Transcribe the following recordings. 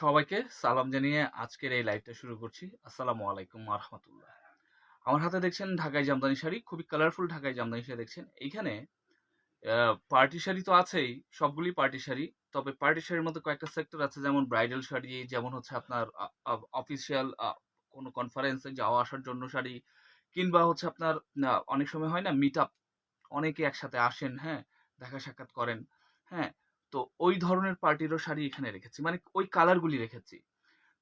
সবাইকে সালাম জানিয়ে আজকের এই লাইভটা শুরু করছি। আসসালামু আলাইকুম রহমতুল্লাহ। আমার হাতে দেখছেন ঢাকায় জামদানি শাড়ি, খুবই কালারফুল ঢাকায় জামদানি শাড়ি দেখছেন। এইখানে পার্টি শাড়ি তো আছেই সবগুলি পার্টি শাড়ি। তবে পার্টি শাড়ির মধ্যে কয়েকটা সেক্টর আছে, যেমন ব্রাইডাল শাড়ি, যেমন হচ্ছে আপনার অফিসিয়াল কোনো কনফারেন্সে যাওয়া আসার জন্য শাড়ি, কিংবা হচ্ছে আপনার অনেক সময় হয় না মিট আপ অনেকে একসাথে আসেন হ্যাঁ দেখা সাক্ষাৎ করেন হ্যাঁ। তো ওই ধরনের পার্টিরও শাড়ি এখানে রেখেছি মানে ওই কালারগুলি রেখেছি।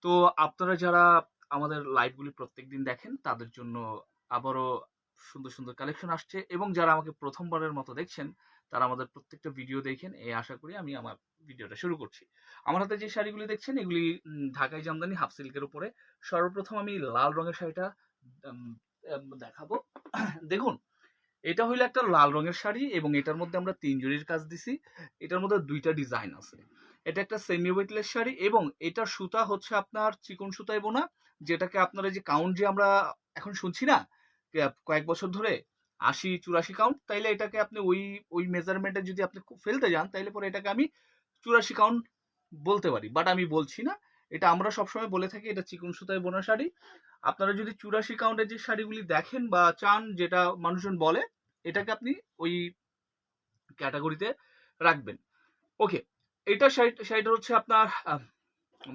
তো আপনারা যারা আমাদের লাইভগুলি প্রত্যেকদিন দেখেন, তাদের জন্য আবারও সুন্দর সুন্দর কালেকশন আসছে এবং যারা আমাকে প্রথমবারের মতো দেখছেন, তারা আমাদের প্রত্যেকটা ভিডিও দেখেন এই আশা করি আমি আমার ভিডিওটা শুরু করছি। আমার হাতে যে শাড়িগুলি দেখছেন, এগুলি ঢাকাই জামদানি হাফ সিল্কের উপরে। সর্বপ্রথম আমি লাল রঙের শাড়িটা দেখাবো। দেখুন এটা হইল একটা লাল রঙের শাড়ি এবং এটার মধ্যে আমরা তিন জরির কাজ দিছি। এটার মধ্যে দুইটা ডিজাইন আছে। এটা একটা সেমি ওয়েটলেস শাড়ি এবং এটার সুতা হচ্ছে আপনার চিকন সুতায় বোনা যেটাকে আপনারা যে কাউন্ট যে আমরা এখন শুনছি না কয়েক বছর ধরে আশি, চুরাশি কাউন্ট তাইলে এটাকে আপনি ওই ওই মেজারমেন্টে যদি আপনি ফেলতে যান, তাইলে পরে এটাকে আমি চুরাশি কাউন্ট বলতে পারি। বাট আমি বলছি না এটা আমরা সবসময় বলে থাকি, এটা চিকন সুতায় বোনা শাড়ি। আপনারা যদি চুরাশি কাউন্টের যে শাড়িগুলি দেখেন বা চান, যেটা মানুষজন বলে, এটাকে আপনি ওই ক্যাটাগরিতে রাখবেন। ওকে এটা শাড়ি শাড়িটা হচ্ছে আপনার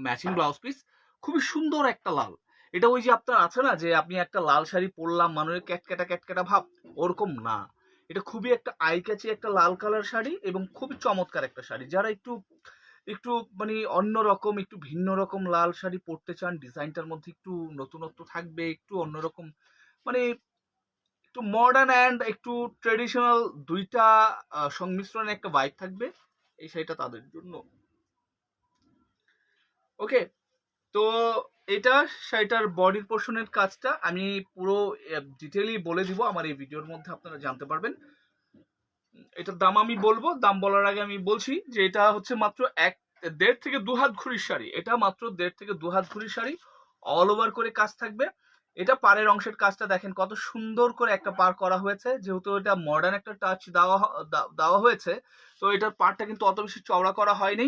ম্যাচিং ব্লাউজ পিস খুবই সুন্দর একটা লাল। এটা ওই যে আপনার আছে না, যে আপনি একটা লাল শাড়ি পরলাম, মানুষের ক্যাটক্যাটা ক্যাটক্যাটা ভাব, ওরকম না। এটা খুবই একটা আই একটা লাল কালার শাড়ি এবং খুবই চমৎকার একটা শাড়ি। যারা একটু একটু মানে অন্য রকম, একটু ভিন্ন রকম লাল শাড়ি পরতে চান, ডিজাইনটার মধ্যে একটু নতুনত্ব থাকবে, একটু অন্যরকম মানে একটু মডার্ন অ্যান্ড একটু ট্রেডিশনাল দুইটা সংমিশ্রণে একটা ভাইব থাকবে, এই শাড়িটা তাদের জন্য। ওকে তো এটা শাড়িটার বডির পোর্শনের কাজটা, আমি পুরো ডিটেইলি বলে দিব, আমার এই ভিডিওর মধ্যে আপনারা জানতে পারবেন। এটার দাম আমি বলব, দাম বলার আগে আমি বলছি যে এটা হচ্ছে মাত্র এক, দেড় থেকে দু হাত ঘুরির শাড়ি। এটা মাত্র দেড় থেকে দু হাত ঘুরির শাড়ি অল ওভার করে কাজ থাকবে। এটা পাড়ের অংশের কাজটা দেখেন কত সুন্দর করে একটা পার করা হয়েছে, যেহেতু এটা মডার্ন একটা টাচ দেওয়া দেওয়া হয়েছে, তো এটার পারটা কিন্তু অত বেশি চওড়া করা হয়নি।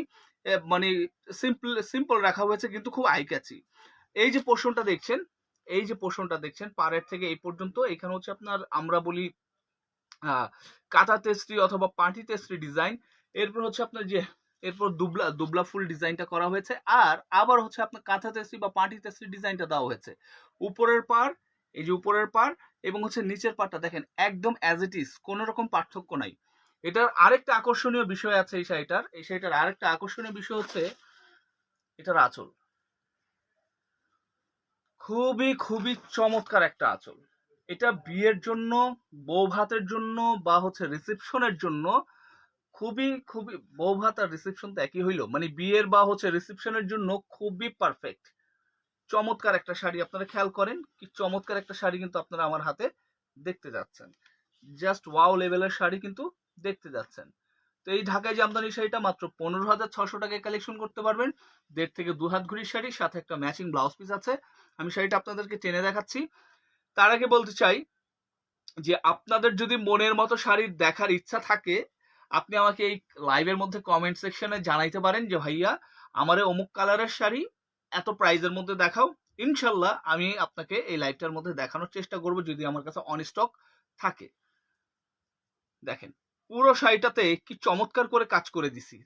মানে সিম্পল সিম্পল রাখা হয়েছে, কিন্তু খুব আই ক্যাচি এই যে পোর্শনটা দেখছেন, এই যে পোর্শনটা দেখছেন, পাড়ের থেকে এই পর্যন্ত, এখানে হচ্ছে আপনার আমরা বলি কাঁথা তেস্ত্রি অথবা পাটি তেস্ত্রি ডিজাইন এরপর হচ্ছে আপনার যে, এরপর দুবলা দুবলা ফুল ডিজাইনটা করা হয়েছে, আর আবার হচ্ছে আপনার কাঁথা তেস্ত্রি বা পাটি তেস্ত্রি ডিজাইনটা দেওয়া হয়েছে। উপরের পার এই যে উপরের পার এবং হচ্ছে নিচের পারটা দেখেন, একদম অ্যাজ ইট ইজ কোনো রকম পার্থক্য নাই। এটার আরেকটা আকর্ষণীয় বিষয় আছে এই শাড়িটার এই শাড়িটার আরেকটা আকর্ষণীয় বিষয় হচ্ছে এটার আঁচল। খুবই খুবই চমৎকার একটা আঁচল। এটা বিয়ের জন্য, বউ ভাতের জন্য বা হচ্ছে রিসেপশনের জন্য খুবই খুবই, বউ ভাত আর রিসেপশন তো একই হইল। মানে বিয়ের বা হচ্ছে রিসেপশনের জন্য খুবই পারফেক্ট চমৎকার একটা শাড়ি আপনারা খেয়াল করেন, কি চমৎকার একটা শাড়ি কিন্তু আপনারা আমার হাতে দেখতে যাচ্ছেন। জাস্ট ওয়াও লেভেলের শাড়ি কিন্তু দেখতে যাচ্ছেন। তো এই ঢাকায় জামদানি শাড়িটা মাত্র পনেরো হাজার ছশো টাকায় কালেকশন করতে পারবেন। দেড় থেকে দু হাত ঘুরির শাড়ি, সাথে একটা ম্যাচিং ব্লাউজ পিস আছে। আমি শাড়িটা আপনাদেরকে টেনে দেখাচ্ছি। তার আগে বলতে চাই যে আপনাদের যদি মনের মতো শাড়ির দেখার ইচ্ছা থাকে, আপনি আমাকে এই লাইভের মধ্যে কমেন্ট সেকশনে জানাইতে পারেন যে, ভাইয়া, আমারে অমুক কালারের শাড়ি এত প্রাইজের মধ্যে দেখাও। ইনশাল্লাহ আমি আপনাকে এই লাইভটার মধ্যে দেখানোর চেষ্টা করব যদি আমার কাছে অন স্টক থাকে। দেখেন, পুরো শাড়িটাতে কি চমৎকার করে কাজ করে দিছি।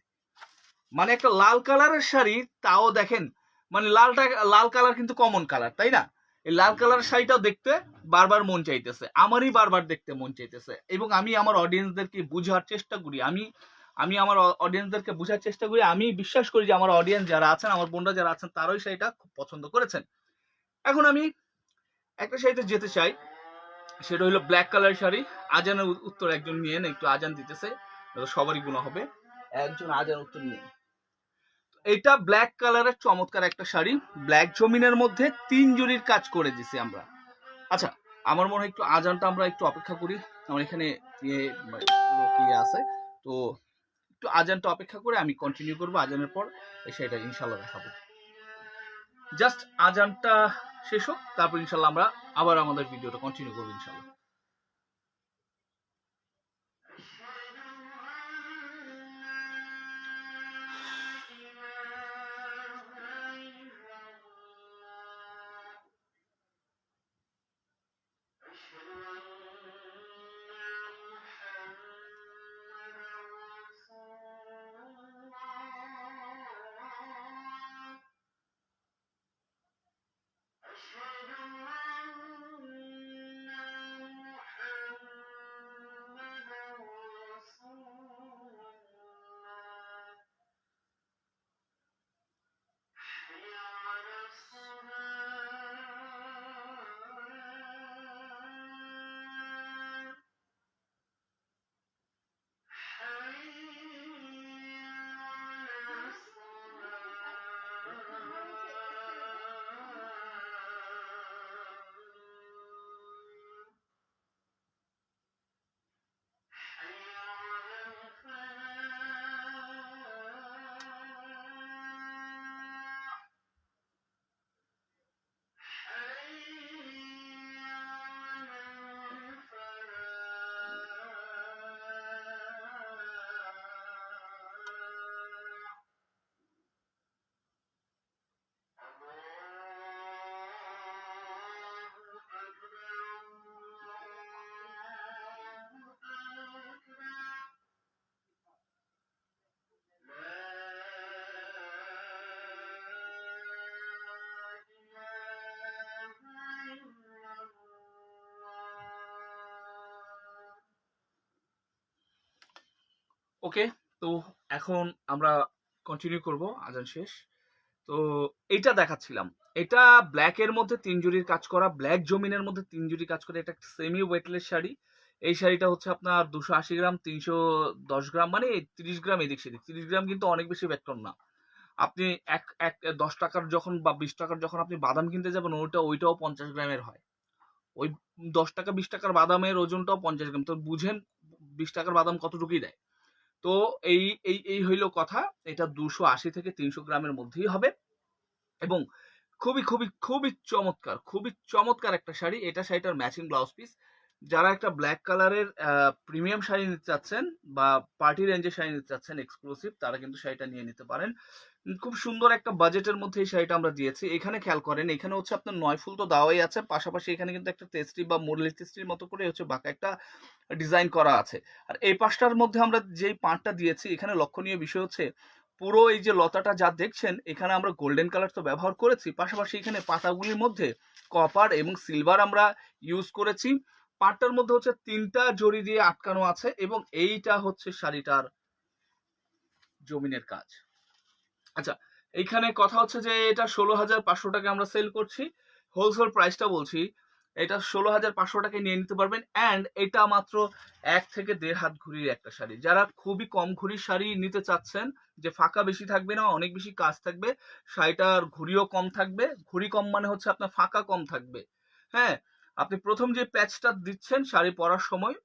মানে একটা লাল কালারের শাড়ি, তাও দেখেন মানে লালটা, লাল কালার কিন্তু কমন কালার তাই না? এই লাল কালারের শাড়িটাও দেখতে বারবার মন চাইতেছে। আমারই বারবার দেখতে মন চাইতেছে এবং আমি আমার অডিয়েন্সদেরকে বোঝার চেষ্টা করি। আমি আমি আমার অডিয়েন্সদেরকে বোঝার চেষ্টা করি। আমি বিশ্বাস করি যে আমার অডিয়েন্স যারা আছেন, আমার বোনরা যারা আছেন, তারাই শাড়িটা খুব পছন্দ করেছেন। এখন আমি একটা শাড়িতে যেতে চাই। সেটা হলো ব্ল্যাক কালার শাড়ি। আজানের উত্তর একজন নিয়ে একটু আজান দিতেছে। সবারই গুণ হবে। একজন আজান উত্তর নিয়ে এটা ব্ল্যাক কালারের চমৎকার একটা শাড়ি। ব্ল্যাক জমিনের মধ্যে তিন জরির কাজ করে দিছি আমরা। আচ্ছা আমার মনে হয় একটু আজানটা আমরা একটু অপেক্ষা করি। আমার এখানে ইয়ে ইয়ে আছে। তো একটু আজানটা অপেক্ষা করে আমি কন্টিনিউ করব। আজানের পর এই শাড়িটা ইনশাল্লাহ দেখাবো। জাস্ট আজানটা শেষ হোক, তারপর ইনশাল্লাহ আমরা আবার আমাদের ভিডিওটা কন্টিনিউ করব ইনশাল্লাহ ওকে তো এখন আমরা কন্টিনিউ করব আজান শেষ। তো এইটা দেখাচ্ছিলাম। এটা ব্ল্যাক এর মধ্যে তিন জুড়ির কাজ করা ব্ল্যাক জমিনের মধ্যে তিন জুড়ি কাজ করা, এটা সেমি ওয়েটলেস শাড়ি। এই শাড়িটা হচ্ছে আপনার দুশো আশি গ্রাম, তিনশো দশ গ্রাম মানে তিরিশ গ্রাম এদিক সেদিক। তিরিশ গ্রাম কিন্তু অনেক বেশি কম না। আপনি এক এক, দশ টাকার যখন বা বিশ টাকার যখন আপনি বাদাম কিনতে যাবেন ওইটা ওইটাও পঞ্চাশ গ্রামের হয়। ওই দশ টাকা, বিশ টাকার বাদামের ওজনটাও পঞ্চাশ গ্রাম। তো বুঝেন, বিশ টাকার বাদাম কতটুকুই দেয়? তো এই এই এই হইল কথা। এটা দুশো আশি থেকে তিনশো গ্রামের মধ্যেই হবে। এবং খুবই খুবই খুবই চমৎকার খুবই চমৎকার একটা শাড়ি। এটা শাড়িটার ম্যাচিং ব্লাউজ পিস যারা একটা ব্ল্যাক কালারের প্রিমিয়াম শাড়ি নিতে চাচ্ছেন বা পার্টি রেঞ্জের শাড়ি নিতে চাচ্ছেন এক্সক্লুসিভ তারা কিন্তু শাড়িটা নিয়ে নিতে পারেন। খুব সুন্দর একটা বাজেটের মধ্যে এই শাড়িটা আমরা দিয়েছি। এখানে খেয়াল করেন, এখানে হচ্ছে আপনার নয় ফুল তো দেওয়াই আছে, পাশাপাশি এখানে কিন্তু একটা টেস্টি বা মুরলি টেস্টির মতো করে হচ্ছে বাঁকা একটা ডিজাইন করা আছে। আর এই পাশটার মধ্যে আমরা যেই পাঁটটা দিয়েছি, এখানে লক্ষণীয় বিষয় হচ্ছে পুরো এই যে লতাটা যা দেখছেন, এখানে আমরা গোল্ডেন কালার তো ব্যবহার করেছি, পাশাপাশি এখানে পাতাগুলির মধ্যে কপার এবং সিলভার আমরা ইউজ করেছি। পাটটার মধ্যে হচ্ছে তিনটা জড়ি দিয়ে আটকানো আছে এবং এইটা হচ্ছে শাড়িটার জমিনের কাজ। আচ্ছা এইখানে কথা হচ্ছে যে এটা ষোলো হাজার পাঁচশো টাকা আমরা সেল করছি। হোলসেল প্রাইসটা বলছি, এটা ষোলো হাজার পাঁচশো টাকায় নিয়ে নিতে পারবেন অ্যান্ড এটা মাত্র এক থেকে দেড় হাত ঘুরির একটা শাড়ি। যারা খুবই কম ঘুরির শাড়ি নিতে চাচ্ছেন, যে ফাঁকা বেশি থাকবে না, অনেক বেশি কাজ থাকবে, শাড়িটার ঘুরিও কম থাকবে। ঘুরি কম মানে হচ্ছে আপনার ফাঁকা কম থাকবে। হ্যাঁ আপনি প্রথম যে প্যাচটা দিচ্ছেন শাড়ি পরার সময়,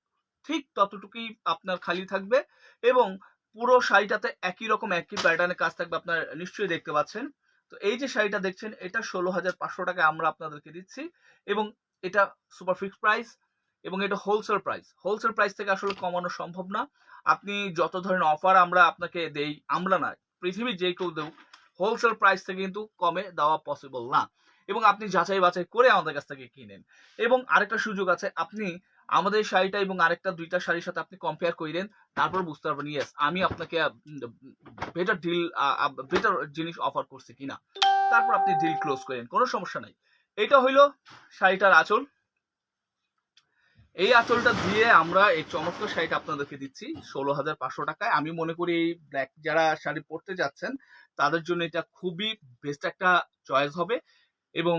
ঠিক ততটুকুই আপনার খালি থাকবে এবং পুরো শাড়িটাতে একই রকম, একই প্যাটার্নের কাজ থাকবে, আপনার নিশ্চয়ই দেখতে পাচ্ছেন। তো এই যে শাড়িটা দেখছেন, এটা ষোলো হাজার পাঁচশো টাকা আমরা আপনাদেরকে দিচ্ছি এবং এটা সুপার ফিক্স প্রাইস এবং এটা হোলসেল প্রাইস হোলসেল প্রাইস থেকে আসলে কমানো সম্ভব না। আপনি যত ধরনের অফার আমরা আপনাকে দেই, আমরা না, পৃথিবীর যে কেউ দেউ হোলসেল প্রাইস থেকে কিন্তু কমে দেওয়া পসিবল না। এবং আপনি যাচাই বাছাই করে আমাদের কাছ থেকে কিনেন। এবং আরেকটা সুযোগ আছে, আপনি আমাদের শাড়িটা এবং আরেকটা দুইটা শাড়ির সাথে আপনি কম্পেয়ার করেন তারপর বুঝতে পারবেন ইয়েস আমি আপনাকে বেটার ডিল বেটার জিনিস অফার করছি কিনা। তারপর আপনি ডিল ক্লোজ করেন, কোনো সমস্যা নাই। এটা হইল শাড়িটার আঁচল। এই আঁচলটা দিয়ে আমরা এই চমৎকার শাড়িটা আপনাদেরকে দিচ্ছি, ষোলো হাজার পাঁচশো টাকায়। আমি মনে করি এই ব্ল্যাক যারা শাড়ি পরতে যাচ্ছেন, তাদের জন্য এটা খুবই বেস্ট একটা চয়েস হবে এবং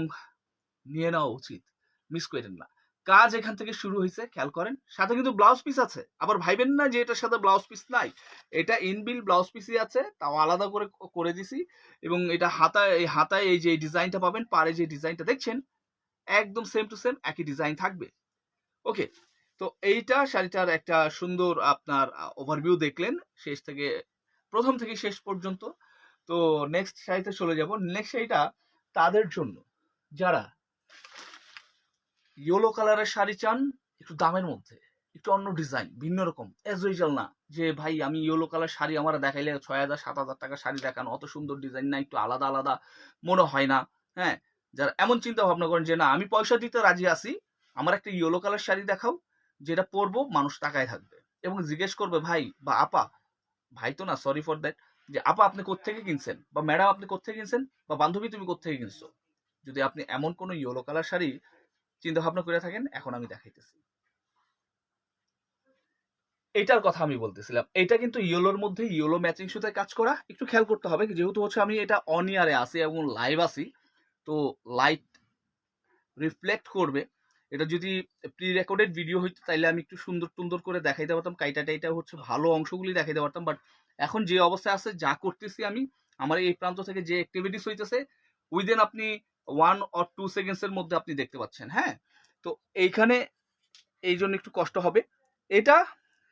নিয়ে নেওয়া উচিত। মিস করেন না। কাজ এখান থেকে শুরু হয়েছে, খেয়াল করেন। সাথে কিন্তু ব্লাউজ পিস আছে। আবার ভাইবেন না যে এটার সাথে ব্লাউজ পিস নাই। এটা ইনবিল ব্লাউজ পিসই আছে, তাও আলাদা করে করে দিছি। এবং এটা হাতায়, এই হাতায় এই যে ডিজাইনটা পাবেন পারে যে ডিজাইনটা দেখছেন, একদম সেম টু সেম একই ডিজাইন থাকবে। ওকে, তো এইটা শাড়িটার একটা সুন্দর আপনার ওভারভিউ দেখলেন। শেষ থেকে, প্রথম থেকে শেষ পর্যন্ত। তো নেক্সট শাড়িতে চলে যাব। নেক্সট শাড়িটা তাদের জন্য। যারা ইয়েলো কালারের শাড়ি চান একটু দামের মধ্যে, একটু অন্য ডিজাইন ভিন্ন রকম। এজ ইউজুয়াল না, যে ভাই আমি ইয়েলো কালার শাড়ি আমার দেখাইলে ছয় হাজার, সাত হাজার টাকা শাড়ি দেখানো, অত সুন্দর ডিজাইন না, একটু আলাদা আলাদা মনে হয় না হ্যাঁ? যারা এমন চিন্তা ভাবনা করেন যে না, আমি পয়সা দিতে রাজি আছি, আমার একটা ইয়েলো কালার শাড়ি দেখাও, যেটা পরবো, মানুষ টাকায় থাকবে। এবং জিজ্ঞেস করবে, ভাই বা আপা, ভাই তো না সরি ফর দ্যাট যে আপা আপনি কোত্থেকে কিনছেন? বা ম্যাডাম আপনি কোত্থেকে কিনছেন? বা বান্ধবী তুমি কোত্থেকে কিনছো? যদি আপনি এমন কোনো ইয়েলো কালার শাড়ি চিন্তা ভাবনা করে থাকেন, এখন আমি দেখাইতেছি। এটার কথা আমি বলতেছিলাম। এটা কিন্তু ইয়েলোর মধ্যে ইয়েলো ম্যাচিং সুতায় কাজ করা। একটু খেয়াল করতে হবে যেহেতু হচ্ছে আমি এটা অন ইয়ারে আসি এবং লাইভ আসি তো লাইট রিফ্লেক্ট করবে। এটা যদি প্রি রেকর্ডেড ভিডিও হইতো, তাইলে আমি একটু সুন্দর সুন্দর করে দেখাইতে পারতাম। কাইটা টাইটা হচ্ছে ভালো অংশগুলি দেখাইতে পারতাম। বাট এখন যে অবস্থায় আছে, যা করতেছি আমি, আমার এই প্রান্ত থেকে যে অ্যাক্টিভিটিস হইতেছে উইদিন আপনি ওয়ান অর টু সেকেন্ডস এর মধ্যে আপনি দেখতে পাচ্ছেন হ্যাঁ? তো এইখানে এই জন্য একটু কষ্ট হবে। এটা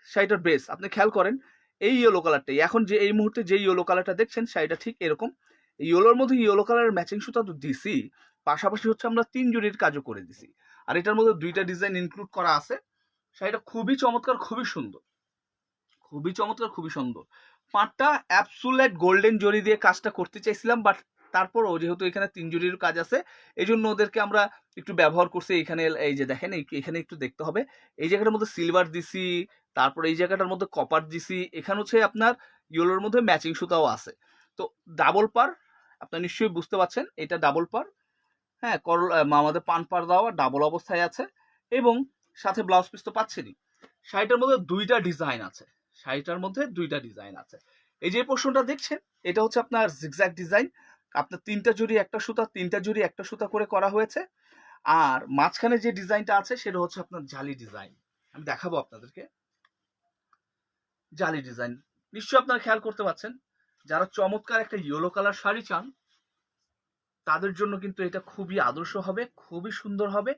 শাড়িটার বেস আপনি খেয়াল করেন, এই ইয়েলো কালারটাই এখন যে এই মুহূর্তে যে ইয়েলো কালারটা দেখছেন, শাড়িটা ঠিক এরকম। ইয়েলোর মধ্যে ইয়েলো কালারের ম্যাচিং সুতা তো দিছি, পাশাপাশি হচ্ছে আমরা তিন জুড়ির কাজও করে দিছি। আর এটার মধ্যে দুইটা ডিজাইন ইনক্লুড করা আছে। শাড়িটা খুবই চমৎকার, খুবই সুন্দর। খুবই চমৎকার, খুবই সুন্দর। পাটটা অ্যাপসুলেট গোল্ডেন জরি দিয়ে কাজটা করতে চাইছিলাম বাট তারপরও যেহেতু এখানে তিন জরির কাজ আছে এই জন্য ওদেরকে আমরা একটু ব্যবহার করছি এখানে এই যে দেখেন এখানে একটু দেখতে হবে। এই জায়গাটার মধ্যে সিলভার দিছি তারপর এই জায়গাটার মধ্যে কপার দিছি এখানে হচ্ছে আপনার ইয়েলোর মধ্যে ম্যাচিং সুতাও আছে। তো ডাবল পার আপনার নিশ্চয়ই বুঝতে পারছেন, এটা ডাবল পার হ্যাঁ করল আমাদের পান পার দেওয়া ডাবল অবস্থায় আছে এবং সাথে ব্লাউজ পিস তো পাচ্ছেনই। শাড়িটার মধ্যে দুইটা ডিজাইন আছে, শাড়িটার মধ্যে দুইটা ডিজাইন আছে। এই যে প্রশ্নটা দেখছেন, এটা হচ্ছে আপনার জিগজ্যাক ডিজাইন আপনার তিনটা জুড়ি, একটা সুতা, তিনটা জুড়ি, একটা সুতা করে করা হয়েছে। আর মাঝখানে যে ডিজাইনটা আছে, সেটা হচ্ছে আপনার জালি ডিজাইন। আমি দেখাবো আপনাদেরকে। জালি ডিজাইন। নিশ্চয়ই আপনারা খেয়াল করতে পারছেন যারা চমৎকার একটা ইয়েলো কালার শাড়ি চান, তাদের জন্য কিন্তু এটা খুবই আদর্শ হবে, খুবই সুন্দর হবে।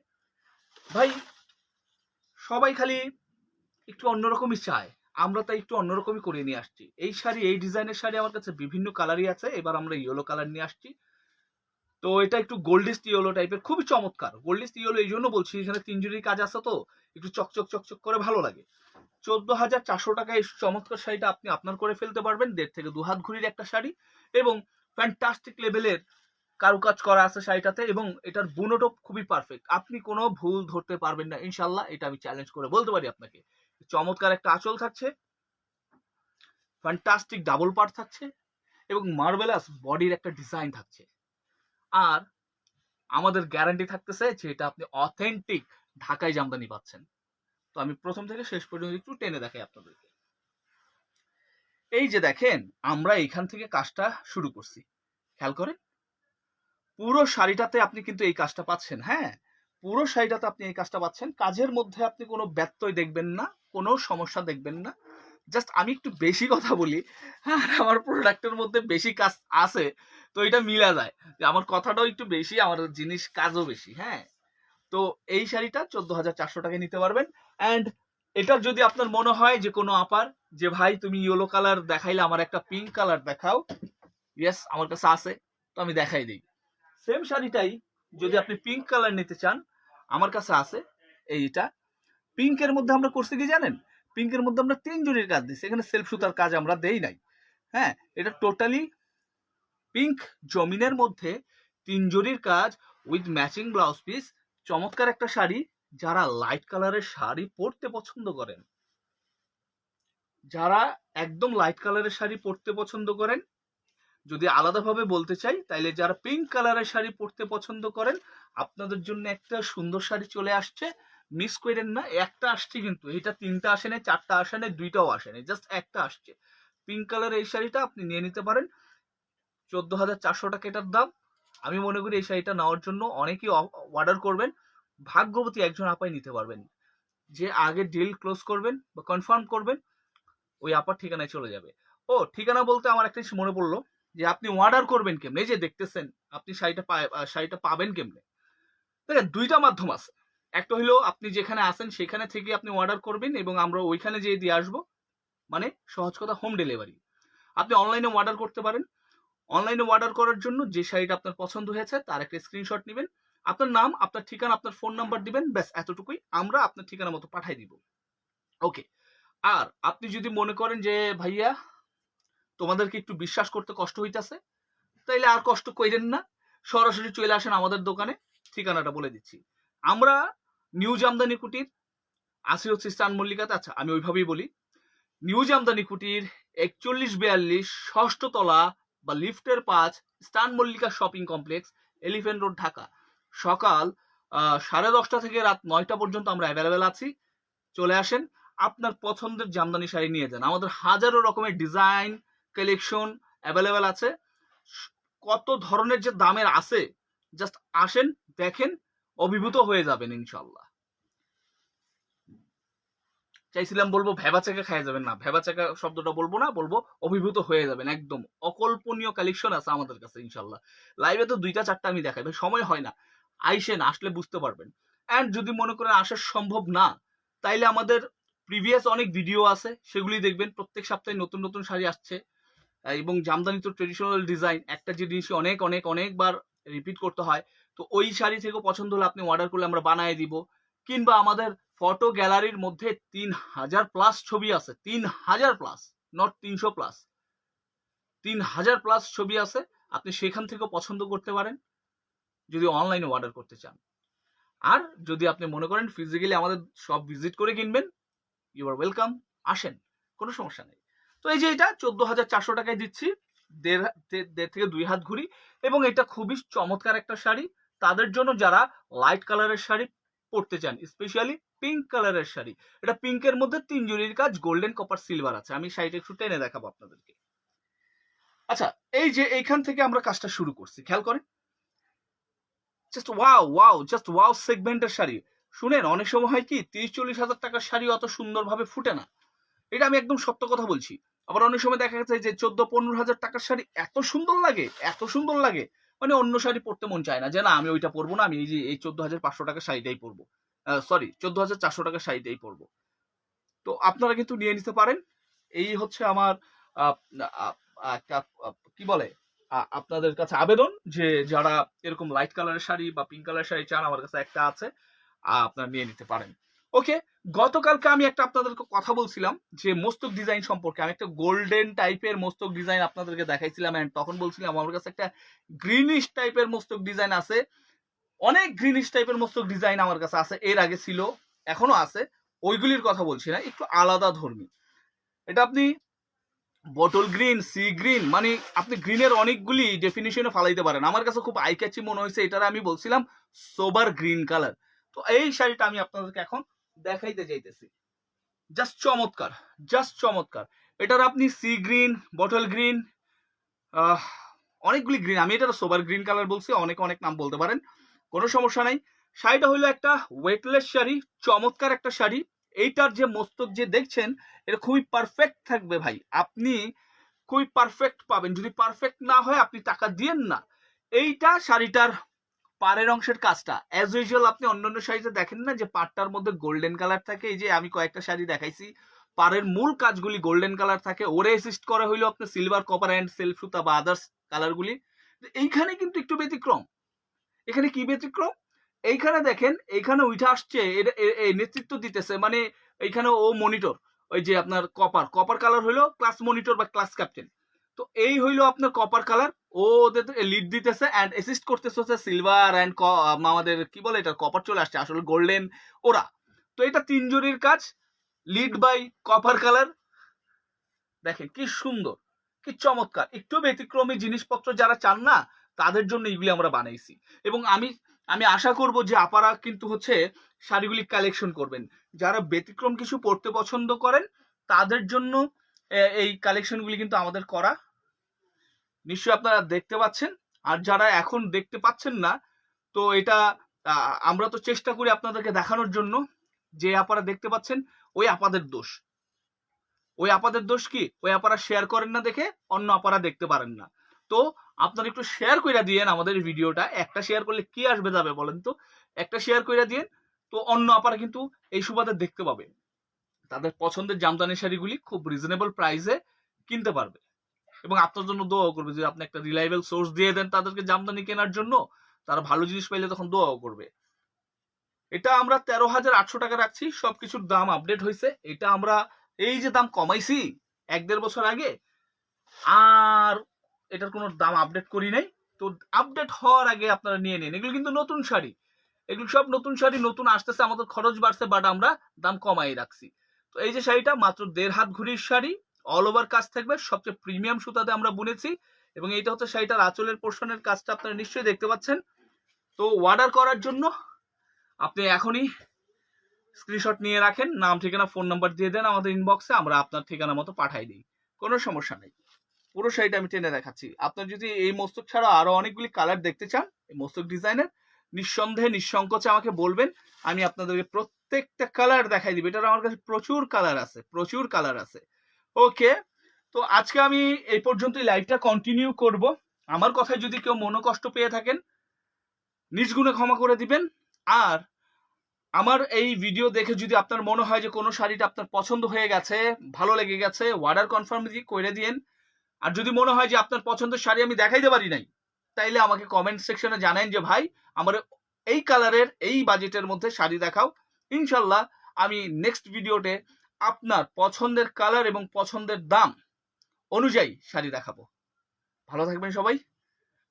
ভাই, সবাই খালি একটু অন্যরকমই চায়। আমরা তাই একটু অন্যরকমই করে নিয়ে আসছি। এই শাড়ি, এই ডিজাইনের শাড়ি আমার কাছে বিভিন্ন কালারই আছে। এবার আমরা ইয়েলো কালার নিয়ে আসছি। তো এটা একটু গোল্ডিস্ট ইয়েলো টাইপের, খুবই চমৎকার। গোল্ডিস্ট ইয়েলো এই জন্য বলছি, এখানে তিনজুরির কাজ আছে তো, একটু চকচক চকচক করে ভালো লাগে। চোদ্দ হাজার চারশো টাকায় এই চমৎকার শাড়িটা আপনি আপনার করে ফেলতে পারবেন। দেড় থেকে দু হাত ঘুরির একটা শাড়ি এবং ফ্যান্টাস্টিক লেভেলের কারুকাজ করা আছে শাড়িটাতে এবং এটার বুনোটো খুবই পারফেক্ট আপনি কোনো ভুল ধরতে পারবেন না ইনশাল্লাহ এটা আমি চ্যালেঞ্জ করে বলতে পারি আপনাকে। চমৎকার একটা আঁচল থাকছে। ফ্যান্টাস্টিক ডাবল পার্ট থাকছে এবং মার্বেলাস বডির একটা ডিজাইন থাকছে। আর আমাদের গ্যারান্টি থাকতেছে যে এটা আপনি অথেন্টিক ঢাকায় জামদানি পাচ্ছেন। তো আমি প্রথম থেকে শেষ পর্যন্ত একটু টেনে দেখাই আপনাদেরকে। এই যে দেখেন, আমরা এখান থেকে কাজটা শুরু করছি। খেয়াল করেন? পুরো শাড়িটাতে আপনি কিন্তু এই কাজটা পাচ্ছেন হ্যাঁ? পুরো শাড়িটাতে আপনি এই কাজটা পাচ্ছেন। কাজের মধ্যে আপনি কোনো ব্যত্যয় দেখবেন না, কোনো সমস্যা দেখবেন না। জাস্ট আমি একটু বেশি কথা বলি আর আমার প্রোডাক্টের মধ্যে বেশি কাজ আছে, তো এটা মিলা যায়। যে আমার কথাটাও একটু বেশি, আমার জিনিস কাজও বেশি হ্যাঁ। তো এই শাড়িটা চোদ্দ হাজার চারশো টাকায় নিতে পারবেন। অ্যান্ড এটার যদি আপনার মনে হয় যে কোনো আপার, যে ভাই তুমি ইয়েলো কালার দেখাইলে, আমার একটা পিঙ্ক কালার দেখাও, ইয়েস, আমার কাছে আছে, তো আমি দেখাই দিই। সেম শাড়িটাই যদি আপনি পিঙ্ক কালার নিতে চান আমার কাছে আছে এইটা। পিঙ্কের মধ্যে আমরা করছি কি জানেন? পিঙ্কের মধ্যে আমরা তিন জুড়ির কাজ দিচ্ছি। এখানে সেলফ সুতার কাজ আমরা দেই নাই। হ্যাঁ এটা টোটালি পিঙ্ক জমিনের মধ্যে তিন জুড়ির কাজ উইথ ম্যাচিং ব্লাউজ পিস চমৎকার একটা শাড়ি। যারা লাইট কালারের শাড়ি পরতে পছন্দ করেন, যারা একদম লাইট কালারের শাড়ি পরতে পছন্দ করেন যদি আলাদাভাবে বলতে চাই, তাইলে যারা পিঙ্ক কালারের শাড়ি পরতে পছন্দ করেন, আপনাদের জন্য একটা সুন্দর শাড়ি চলে আসছে। মিস করেন না, একটা আসছে কিন্তু। এটা তিনটা আসে নাই, চারটা আসে নাই, দুইটাও আসে নাই জাস্ট একটা আসছে। পিঙ্ক কালার এই শাড়িটা আপনি নিয়ে নিতে পারেন। চোদ্দ হাজার চারশো টাকা এটার দাম। আমি মনে করি এই শাড়িটা নেওয়ার জন্য অনেকেই অর্ডার করবেন। ভাগ্যবতী একজন আপাই নিতে পারবেন। যে আগে ডিল ক্লোজ করবেন বা কনফার্ম করবেন, ওই আপার ঠিকানায় চলে যাবে। ও, ঠিকানা বলতে আমার একটা জিনিস মনে পড়ল। যে আপনি অর্ডার করবেন কেমনে? এই যে দেখতেছেন, আপনি শাড়িটা শাড়িটা পাবেন কেমনে? দেখেন, দুইটা মাধ্যম আছে। একটা হলো আপনি যেখানে আছেন সেখানে থেকে আপনি অর্ডার করবেন এবং আমরা ওইখানে যেয়ে দিয়ে আসব। মানে সহজ কথা হোম ডেলিভারি আপনি অনলাইনে অর্ডার করতে পারেন। অনলাইনে অর্ডার করার জন্য যে শাড়িটা আপনার পছন্দ হয়েছে, তার একটা স্ক্রিনশট নেবেন। আপনার নাম, আপনার ঠিকানা, আপনার ফোন নাম্বার দিবেন, ব্যাস, এতটুকুই আমরা আপনার ঠিকানা মতো পাঠাই দিব। ওকে আর আপনি যদি মনে করেন যে, ভাইয়া তোমাদেরকে একটু বিশ্বাস করতে কষ্ট হইতেছে, তাইলে আর কষ্ট কইরেন না। সরাসরি চলে আসেন আমাদের দোকানে, ঠিকানাটা বলে দিচ্ছি। আমরা নিউ জামদানি কুটির আসি হচ্ছে স্টান মল্লিকাতে আচ্ছা আমি ওইভাবেই বলি। নিউ জামদানি কুটির, একচল্লিশ বিয়াল্লিশ, ষষ্ঠ তলা বা লিফটের পাঁচ, স্টান Mallika shopping complex, elephant road, Dhaka. সকাল সাড়ে দশটা থেকে রাত নয়টা পর্যন্ত আমরা অ্যাভেলেবেল আছি। চলে আসেন, আপনার পছন্দের জামদানি শাড়ি নিয়ে যান। আমাদের হাজারো রকমের ডিজাইন কালেকশন অ্যাভেলেবেল আছে। কত ধরনের যে দামের আছে জাস্ট আসেন, দেখেন, অভিভূত হয়ে যাবেন ইনশাল্লাহ চাইছিলাম বলব ভেবাচাকা খাই যাবেন না ভেবাচাকা শব্দটা বলব না, বলব অভিভূত হয়ে যাবেন, একদম অকল্পনীয় কালেকশন আছে আমাদের কাছে ইনশাল্লাহ লাইভে তো দুইটা, চারটা আমি দেখাই সময় হয় না। আইসেন, আসলে বুঝতে পারবেন। অ্যান্ড যদি মনে করেন আসা সম্ভব না, তাইলে আমাদের প্রিভিয়াস অনেক ভিডিও আছে, সেগুলি দেখবেন, প্রত্যেক সপ্তাহে নতুন নতুন শাড়ি আসছে। এবং জামদানি তো ট্রেডিশনাল ডিজাইন একটা জিনিস অনেক অনেক, অনেকবার রিপিট করতে হয়, তো ওই শাড়ি থেকেও পছন্দ হলে আপনি অর্ডার করলে আমরা বানিয়ে দিব। কিংবা আমাদের ফটো গ্যালারির মধ্যে তিন হাজার প্লাস ছবি আছে, তিন হাজার প্লাস নট তিনশো প্লাস তিন হাজার প্লাস ছবি আছে, আপনি সেখান থেকেও পছন্দ করতে পারেন, যদি অনলাইনে অর্ডার করতে চান। আর যদি আপনি মনে করেন ফিজিক্যালি আমাদের সব ভিজিট করে কিনবেন ইউ আর ওয়েলকাম আসেন, কোনো সমস্যা নেই। তো এই যে এটা, চোদ্দ হাজার চারশো টাকায় দিচ্ছি। দেড় দেড় থেকে দুই হাত ঘুরি এবং এটা খুবই চমৎকার একটা শাড়ি। তাদের জন্য যারা লাইট কালারের শাড়ি পড়তে চান, স্পেশালি পিঙ্ক কালারের শাড়ি, এটা পিঙ্কের মধ্যে তিন জরির কাজ, গোল্ডেন, কপার, সিলভার আছে। আমি শাড়িটা একটু টেনে দেখাবো আপনাদেরকে। আচ্ছা এই যে এইখান থেকে আমরা কাজটা শুরু করছি, খেয়াল করেন। Just wow wow just wow সেগমেন্টের শাড়ি। শুনেন, অনেক সময় হয় কি, তিরিশ, চল্লিশ হাজার টাকার শাড়ি অত সুন্দরভাবে ফুটে না। এটা আমি একদম সত্য কথা বলছি। আবার অনেক সময় দেখা গেছে যে চোদ্দ পনেরো হাজার টাকার শাড়ি এত সুন্দর লাগে, এত সুন্দর লাগে মানে অন্য শাড়ি পরতে মন চায় না যে না, আমি ওইটা পরবো না, আমি এই যে এই চোদ্দ হাজার পাঁচশো টাকার শাড়িটাই পরবো। সরি চোদ্দ হাজার চারশো টাকার শাড়িটাই পরবো। তো আপনারা কিন্তু নিয়ে নিতে পারেন। এই হচ্ছে আমার কি বলে আপনাদের কাছে আবেদন যে যারা এরকম লাইট কালারের শাড়ি বা পিঙ্ক কালারের শাড়ি চান, আমার কাছে একটা আছে আপনারা নিয়ে নিতে পারেন। ওকে গতকালকে আমি একটা আপনাদেরকে কথা বলছিলাম যে মস্তক ডিজাইন সম্পর্কে। আমি একটা গোল্ডেন টাইপের মস্তক ডিজাইন আপনাদেরকে দেখাইছিলাম and তখন বলছিলাম, আমার কাছে একটা গ্রিনিশ টাইপের মস্তক ডিজাইন আছে। অনেক গ্রিনিশ টাইপের মস্তক ডিজাইন আমার কাছে আছে, এর আগে ছিল, এখনও আছে। ওইগুলির কথা বলছি না, একটু আলাদা ধর্মী। এটা আপনি বটল গ্রিন সি গ্রিন মানে আপনি গ্রিনের অনেকগুলি ডেফিনিশনে ফালাইতে পারেন। আমার কাছে খুব আই ক্যাচি মনে হয়েছে, এটার আমি বলছিলাম সোবার গ্রিন কালার তো এই শাড়িটা আমি আপনাদেরকে এখন দেখাইতে চাইতেছি জাস্ট চমৎকার জাস্ট চমৎকার। এটার আপনি সি গ্রিন, বটল গ্রিন অনেকগুলি গ্রিন, আমি এটার সোবার গ্রিন কালার বলছি, অনেক অনেক নাম বলতে পারেন, কোনো সমস্যা নাই। শাড়িটা হলো একটা ওয়েটলেস শাড়ি, চমৎকার একটা শাড়ি। এইটার যে মস্তক যে দেখছেন, এটা খুবই পারফেক্ট থাকবে ভাই। আপনি খুবই পারফেক্ট পাবেন। যদি পারফেক্ট না হয়, আপনি টাকা দিয়েন না। এইটা শাড়িটার পাড়ের অংশের কাজটা। অ্যাজ ইউজুয়াল আপনি অন্যান্য শাড়িতে দেখেন না যে পাড়টার মধ্যে গোল্ডেন কালার থাকে। এই যে আমি কয়েকটা শাড়ি দেখাইছি, পাড়ের মূল কাজগুলি গোল্ডেন কালার থাকে। ওরে অ্যাসিস্ট করা হইল আপনার সিলভার কপার অ্যান্ড সেলফ সুতা বা আদার্স কালারগুলি এইখানে কিন্তু একটু ব্যতিক্রম। এখানে কি ব্যতিক্রম? এইখানে দেখেন, এইখানে উঠে আসছে নেতৃত্ব দিতেছে। মানে এইখানে ও মনিটর ওই যে আপনার কপার কপার কালার হইল ক্লাস মনিটর বা ক্লাস ক্যাপ্টেন তো এই হইল আপনার কপার কালার ও ওদের লিড দিতেছে অ্যান্ড অ্যাসিস্ট করতেছে হচ্ছে সিলভার অ্যান্ড আমাদের কি বলে এটা কপার চলে আসছে, আসলে গোল্ডেন ওরা। তো এটা তিন জরির কাজ লিড বাই কপার কালার দেখেন কি সুন্দর, কি চমৎকার। একটু ব্যতিক্রমী জিনিসপত্র যারা চান না, তাদের জন্য এগুলি আমরা বানাইছি। এবং আমি আমি আশা করব যে আপারা কিন্তু হচ্ছে শাড়িগুলি কালেকশন করবেন। যারা ব্যতিক্রম কিছু পড়তে পছন্দ করেন, তাদের জন্য এই কালেকশনগুলি কিন্তু আমাদের করা নিশ্চয়ই আপনারা দেখতে পাচ্ছেন। আর যারা এখন দেখতে পাচ্ছেন না, তো এটা আমরা তো চেষ্টা করি আপনাদেরকে দেখানোর জন্য যে আপারা দেখতে পাচ্ছেন ওই আপাদের দোষ। ওই আপাদের দোষ কি? ওই আপারা শেয়ার করেন না দেখে, অন্য আপারা দেখতে পারেন না। তো আপনারা একটু শেয়ার কইরা দিয়েন আমাদের ভিডিওটা, একটা শেয়ার করলে কি আসবে যাবে বলেন তো? একটা শেয়ার কইরা দিয়েন, তো অন্য আপারা কিন্তু এই সুবাদে দেখতে পাবে। তাদের পছন্দের জামদানি শাড়িগুলি খুব রিজনেবল প্রাইসে কিনতে পারবে। এবং আপনার জন্য দোয়াও করবে। যে আপনি একটা রিলায়েবল সোর্স দিয়ে দেন তাদেরকে জামদানি কেনার জন্য, তারা ভালো জিনিস পাইলে তখন দোয়াও করবে। এটা আমরা তেরো হাজার আটশো টাকা রাখছি, সবকিছুর দাম আপডেট হয়েছে এটা আমরা এই যে দাম কমাইছি এক দেড় বছর আগে, আর এটার কোনো দাম আপডেট করি নাই। তো আপডেট হওয়ার আগে আপনারা নিয়ে নিন। এগুলো কিন্তু নতুন শাড়ি। এগুলো সব নতুন শাড়ি, নতুন আসতেছে, আমাদের খরচ বাড়ছে বাট আমরা দাম কমাই রাখছি। তো এই যে শাড়িটা, মাত্র দেড় হাত ঘুরির শাড়ি অল ওভার কাজ থাকবে, সবচেয়ে প্রিমিয়াম সুতাতে আমরা বুনেছি এবং এইটা হচ্ছে শাড়িটার আঁচলের পোর্শনের কাজটা আপনারা নিশ্চয়ই দেখতে পাচ্ছেন। তো অর্ডার করার জন্য আপনি এখনই স্ক্রিনশট নিয়ে রাখেন, নাম, ঠিকানা ফোন নাম্বার দিয়ে দেন আমাদের ইনবক্সে আমরা আপনার ঠিকানা মতো পাঠাই দিই। কোনো সমস্যা নেই। পুরো শাড়িটা আমি টেনে দেখাচ্ছি। আপনার যদি এই মস্তক ছাড়া আরও অনেকগুলি কালার দেখতে চান, এই মস্তক ডিজাইনের নিঃসন্দেহে, নিঃসংকোচে আমাকে বলবেন, আমি আপনাদেরকে প্রত্যেকটা কালার দেখাই দিব। এটার আমার কাছে প্রচুর কালার আছে, প্রচুর কালার আছে। ওকে তো আজকে আমি এই পর্যন্তই লাইভটা কন্টিনিউ করব। আমার কথায় যদি কেউ মনোকষ্ট পেয়ে থাকেন নিজ গুণে ক্ষমা করে দিবেন। আর আমার এই ভিডিও দেখে যদি আপনার মনে হয় যে কোনো শাড়িটা আপনার পছন্দ হয়ে গেছে, ভালো লেগে গেছে অর্ডার কনফার্ম দিয়ে করে দিয়েন। আর যদি মনে হয় যে আপনার পছন্দের শাড়ি আমি দেখাইতে পারি নাই, তাইলে আমাকে কমেন্ট সেকশনে জানান যে, ভাই, আমার এই কালারের এই বাজেটের মধ্যে শাড়ি দেখাও। ইনশাল্লাহ আমি নেক্সট ভিডিওতে আপনার পছন্দের কালার এবং পছন্দের দাম অনুযায়ী শাড়ি দেখাবো। ভালো থাকবেন সবাই।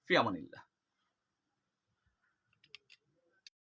ফিয়ামানিল্লাহ।